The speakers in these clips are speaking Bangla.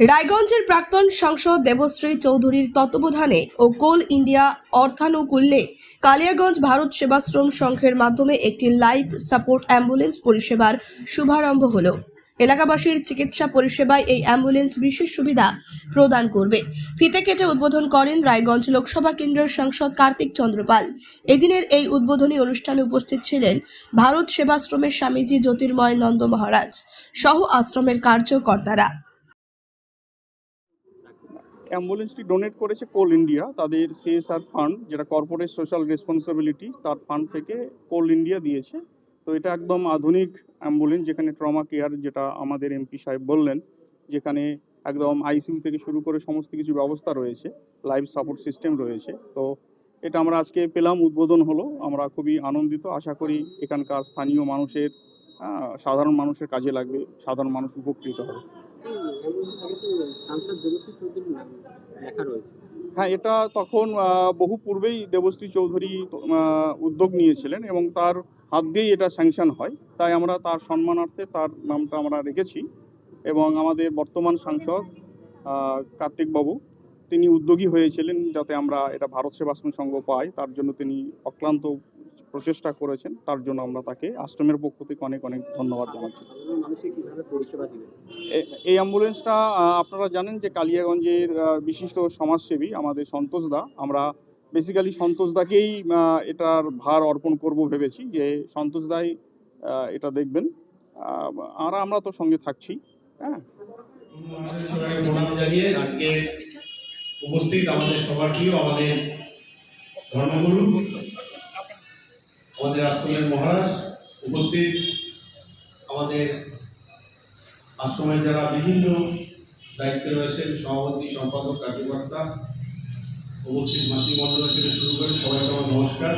রায়গঞ্জের প্রাক্তন সাংসদ দেবশ্রী চৌধুরীর তত্ত্বাবধানে ও কোল ইন্ডিয়া অর্থানুকূল্যে কালিয়াগঞ্জ ভারত সেবাশ্রম সংঘের মাধ্যমে একটি লাইফ সাপোর্ট অ্যাম্বুলেন্স পরিষেবার শুভারম্ভ হলো। এলাকাবাসীর চিকিৎসা পরিষেবায় এই অ্যাম্বুলেন্স বিশেষ সুবিধা প্রদান করবে। ফিতে কেটে উদ্বোধন করেন রায়গঞ্জ লোকসভা কেন্দ্রের সাংসদ কার্তিক চন্দ্রপাল এদিনের এই উদ্বোধনী অনুষ্ঠানে উপস্থিত ছিলেন ভারত সেবাশ্রমের স্বামীজি জ্যোতির্ময় নন্দ মহারাজ, সহ আশ্রমের কার্যকর্তারা। অ্যাম্বুলেন্সটি ডোনেট করেছে কোল ইন্ডিয়া। তাদের সিএসআর ফান্ড, যেটা কর্পোরেট সোশ্যাল রেসপন্সিবিলিটি, তার ফান্ড থেকে কোল ইন্ডিয়া দিয়েছে। তো এটা একদম আধুনিক অ্যাম্বুলেন্স, যেখানে ট্রমা কেয়ার, যেটা আমাদের এমপি সাহেব বললেন, যেখানে একদম আইসিইউ থেকে শুরু করে সমস্ত কিছু ব্যবস্থা রয়েছে, লাইফ সাপোর্ট সিস্টেম রয়েছে। তো এটা আমরা আজকে পেলাম, উদ্বোধন হলো। আমরা খুবই আনন্দিত, আশা করি এখানকার স্থানীয় মানুষের সাধারণ মানুষের কাজে লাগবে, সাধারণ মানুষ উপকৃত হবে। হ্যাঁ এটা তখন বহু পূর্বেই দেবশ্রী চৌধুরী উদ্যোগ নিয়েছিলেন এবং তার হাত দিয়েই এটা স্যাংশন হয়। তাই আমরা তার সম্মানার্থে তার নামটা আমরা রেখেছি এবং আমাদের বর্তমান সাংসদ আহ, কার্তিক বাবু তিনি উদ্যোগী হয়েছিলেন যাতে আমরা এটা ভারত সেবাশ্রম সংঘ পাই। তার জন্য তিনি অক্লান্ত প্রচেষ্টা করেছেন তার জন্য আমরা তাকে আশ্রমের পক্ষ থেকে অনেক অনেক ধন্যবাদ জানাচ্ছি। এই অ্যাম্বুলেন্সটা আপনারা জানেন যে কালিয়াগঞ্জের বিশিষ্ট সমাজসেবী আমাদের সন্তোষ দা আমরা বেসিক্যালি সন্তোষ দাকেই এটার ভার অর্পণ করব ভেবেছি যে সন্তোষ দাই এটা দেখবেন। আর আমরা তো সঙ্গে থাকছি হ্যাঁ। আমাদের সবাইকে প্রণাম জানিয়ে আজকে উপস্থিত আমাদের সবার প্রিয় আমাদের ধর্মগুরু। আমাদের আশ্রমের মহারাজ উপস্থিত, আমাদের আশ্রমের যারা বিভিন্ন দায়িত্বে রয়েছেন, সভাপতি, সম্পাদক, কার্যকর্তা, উপস্থিত মাতৃমণ্ডল থেকে শুরু করে সবাইকে আমার নমস্কার।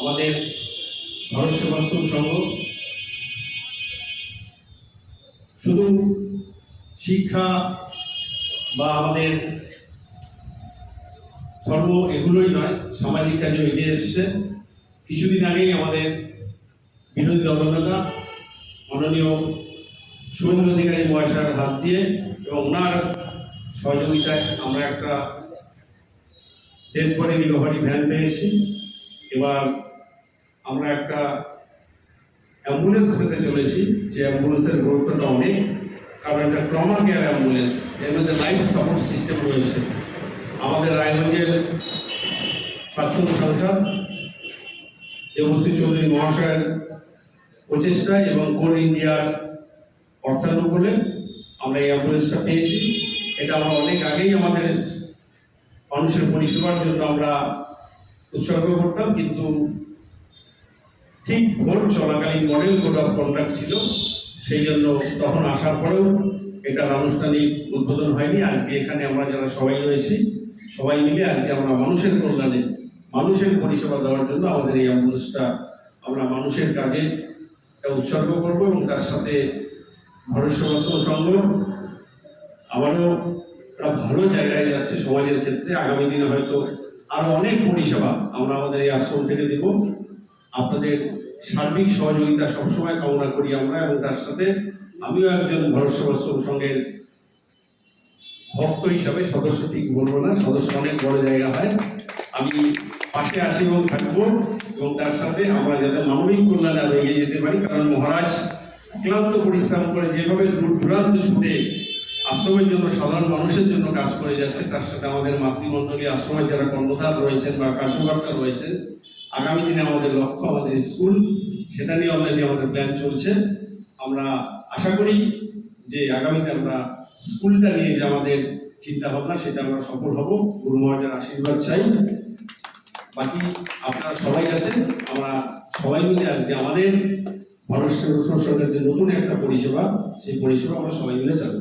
আমাদের ভারত সেবাশ্রম সংঘ শুধু শিক্ষা বা আমাদের ধর্ম এগুলোই নয়, সামাজিক কাজেও এগিয়ে এসছে। কিছুদিন আগেই আমাদের বিরোধী দলনেতা মাননীয় শুভেন্দু অধিকারী মহাশয়ের হাত দিয়ে এবং ওনার সহযোগিতায় আমরা একটা বডি রিকভারি ভ্যান পেয়েছি। এবার আমরা একটা অ্যাম্বুলেন্স পেতে চলেছি। যে অ্যাম্বুলেন্সের গুরুত্বটা অনেক, কারণ এটা ট্রমা কেয়ার অ্যাম্বুলেন্স এর মধ্যে লাইফ সাপোর্ট সিস্টেম রয়েছে। আমাদের রায়গঞ্জের প্রাক্তন সাংসদ দেবশ্রী চৌধুরী মহাশয়ের প্রচেষ্টায় এবং কোল ইন্ডিয়ার অর্থানুকূলে আমরা এই অ্যাম্বুলেন্সটা পেয়েছি। এটা আমরা অনেক আগেই আমাদের মানুষের পরিষেবার জন্য আমরা উৎসর্গ করতাম, কিন্তু ঠিক ভোট চলাকালীন মডেল কোড অফ কন্ডাক্ট ছিল। সেই জন্য তখন আসার পরেও এটার আনুষ্ঠানিক উদ্বোধন হয়নি। আজকে এখানে আমরা যারা সবাই রয়েছি, সবাই মিলে আজকে আমরা মানুষের কল্যাণে মানুষের পরিষেবা দেওয়ার জন্য আমাদের এই অ্যাম্বুলেন্সটা আমরা মানুষের কাজে উৎসর্গ করব এবং তার সাথে সেবাশ্রম সংঘ আবারও একটা ভালো জায়গায় যাচ্ছে সমাজের ক্ষেত্রে। আগামী দিনে হয়তো আরও অনেক পরিষেবা আমরা আমাদের এই আশ্রম থেকে দেব। আপনাদের সার্বিক সহযোগিতা সবসময় কামনা করি আমরা এবং তার সাথে আমিও একজন ভারত সেবাশ্রম সংঘের ভক্ত হিসাবে সদস্য ঠিক বলব না, সদস্য অনেক বড় জায়গা হয়। আমি পাশে আছি এবং থাকব এবং তার সাথে আমরা যাতে মানবিক কল্যাণে আরও এগিয়ে যেতে পারি, কারণ মহারাজ ক্লান্ত পরিশ্রম করে যেভাবে দূর দূরান্ত ছুটে আশ্রমের জন্য, সাধারণ মানুষের জন্য কাজ করে যাচ্ছে, তার সাথে আমাদের মাতৃমণ্ডলী আশ্রমের যারা কর্মধার রয়েছেন বা কার্যকর্তা রয়েছেন, আগামী দিনে আমাদের লক্ষ্য, আমাদের স্কুল, সেটা নিয়ে অলরেডি আমাদের প্ল্যান চলছে। আমরা আশা করি যে আগামীতে আমরা স্কুলটা নিয়ে যে আমাদের চিন্তা ভাবনা সেটা আমরা সফল হব। গুরু মহারাজের আশীর্বাদ চাই। বাকি আপনারা সবাই আছেন, আমরা সবাই মিলে আজকে আমাদের ভারত সরকারের যে নতুন একটা পরিষেবা, সেই পরিষেবা আমরা সবাই মিলে চালু